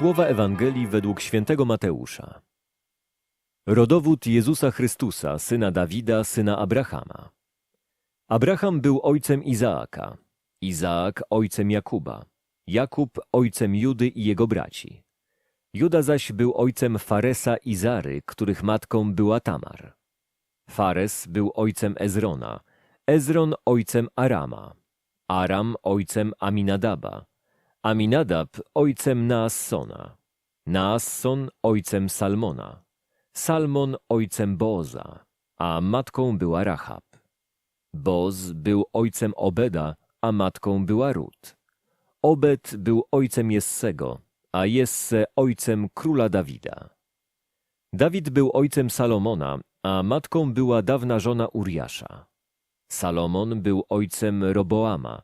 Słowa Ewangelii według świętego Mateusza. Rodowód Jezusa Chrystusa, syna Dawida, syna Abrahama. Abraham był ojcem Izaaka, Izaak ojcem Jakuba, Jakub ojcem Judy i jego braci. Juda zaś był ojcem Faresa i Zary, których matką była Tamar. Fares był ojcem Ezrona, Ezron ojcem Arama, Aram ojcem Aminadaba, Aminadab ojcem Naassona, Naasson ojcem Salmona, Salmon ojcem Boza, a matką była Rahab. Boz był ojcem Obeda, a matką była Rut. Obed był ojcem Jessego, a Jesse ojcem króla Dawida. Dawid był ojcem Salomona, a matką była dawna żona Uriasza. Salomon był ojcem Roboama,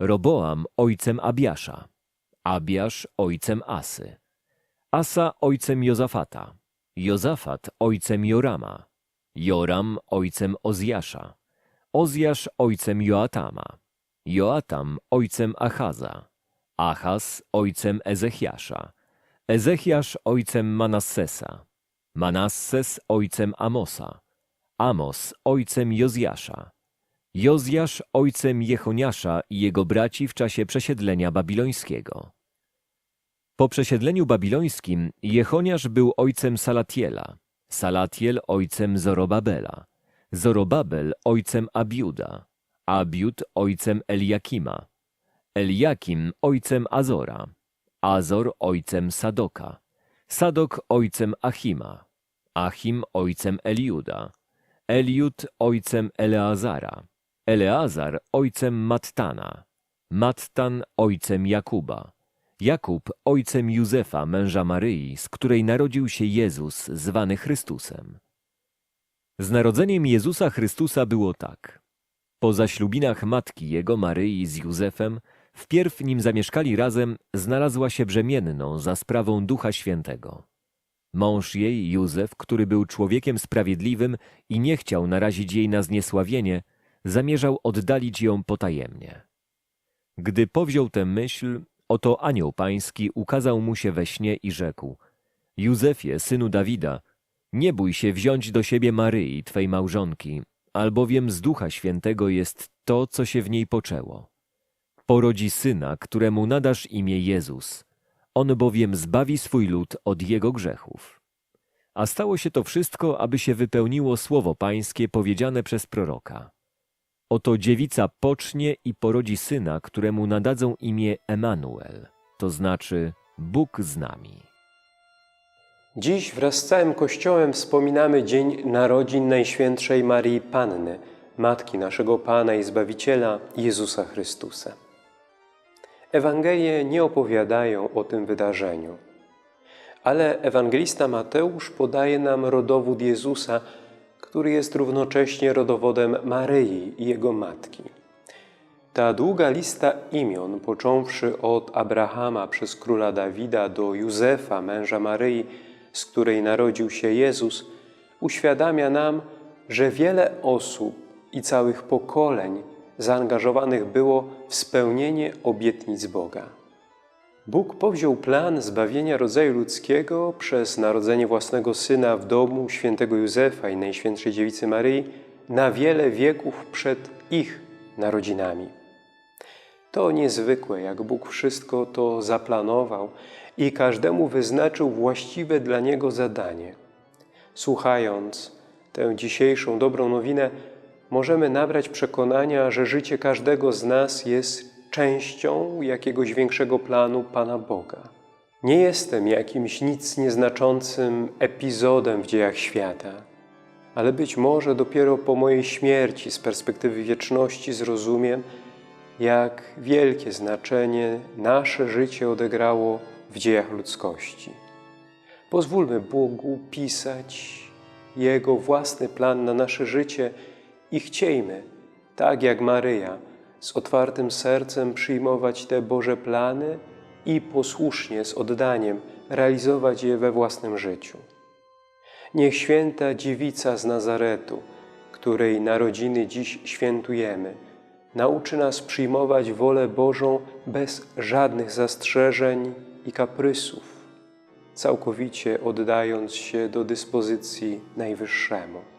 Roboam ojcem Abiasza, Abiasz ojcem Asy, Asa ojcem Jozafata, Jozafat ojcem Jorama, Joram ojcem Ozjasza, Ozjasz ojcem Joatama, Joatam ojcem Achaza, Achaz ojcem Ezechiasza, Ezechiasz ojcem Manassesa, Manasses ojcem Amosa, Amos ojcem Jozjasza, Jozjasz ojcem Jechoniasza i jego braci w czasie przesiedlenia babilońskiego. Po przesiedleniu babilońskim Jechoniasz był ojcem Salatiela, Salatiel ojcem Zorobabela, Zorobabel ojcem Abiuda, Abiud ojcem Eliakima, Eliakim ojcem Azora, Azor ojcem Sadoka, Sadok ojcem Achima, Achim ojcem Eliuda, Eliud ojcem Eleazara, Eleazar ojcem Mattana, Mattan ojcem Jakuba, Jakub ojcem Józefa, męża Maryi, z której narodził się Jezus, zwany Chrystusem. Z narodzeniem Jezusa Chrystusa było tak. Po zaślubinach matki jego Maryi z Józefem, wpierw nim zamieszkali razem, znalazła się brzemienną za sprawą Ducha Świętego. Mąż jej, Józef, który był człowiekiem sprawiedliwym i nie chciał narazić jej na zniesławienie, zamierzał oddalić ją potajemnie. Gdy powziął tę myśl, oto anioł pański ukazał mu się we śnie i rzekł: Józefie, synu Dawida, nie bój się wziąć do siebie Maryi, twej małżonki, albowiem z Ducha Świętego jest to, co się w niej poczęło. Porodzi syna, któremu nadasz imię Jezus. On bowiem zbawi swój lud od jego grzechów. A stało się to wszystko, aby się wypełniło słowo pańskie powiedziane przez proroka. Oto dziewica pocznie i porodzi syna, któremu nadadzą imię Emanuel, to znaczy Bóg z nami. Dziś wraz z całym Kościołem wspominamy Dzień Narodzin Najświętszej Marii Panny, Matki naszego Pana i Zbawiciela Jezusa Chrystusa. Ewangelie nie opowiadają o tym wydarzeniu, ale ewangelista Mateusz podaje nam rodowód Jezusa, który jest równocześnie rodowodem Maryi i jego matki. Ta długa lista imion, począwszy od Abrahama przez króla Dawida do Józefa, męża Maryi, z której narodził się Jezus, uświadamia nam, że wiele osób i całych pokoleń zaangażowanych było w spełnienie obietnic Boga. Bóg powziął plan zbawienia rodzaju ludzkiego przez narodzenie własnego Syna w domu świętego Józefa i Najświętszej Dziewicy Maryi na wiele wieków przed ich narodzinami. To niezwykłe, jak Bóg wszystko to zaplanował i każdemu wyznaczył właściwe dla niego zadanie. Słuchając tę dzisiejszą dobrą nowinę, możemy nabrać przekonania, że życie każdego z nas jest częścią jakiegoś większego planu Pana Boga. Nie jestem jakimś nic nieznaczącym epizodem w dziejach świata, ale być może dopiero po mojej śmierci z perspektywy wieczności zrozumiem, jak wielkie znaczenie nasze życie odegrało w dziejach ludzkości. Pozwólmy Bogu pisać Jego własny plan na nasze życie i chciejmy, tak jak Maryja, z otwartym sercem przyjmować te Boże plany i posłusznie, z oddaniem realizować je we własnym życiu. Niech święta dziewica z Nazaretu, której narodziny dziś świętujemy, nauczy nas przyjmować wolę Bożą bez żadnych zastrzeżeń i kaprysów, całkowicie oddając się do dyspozycji Najwyższemu.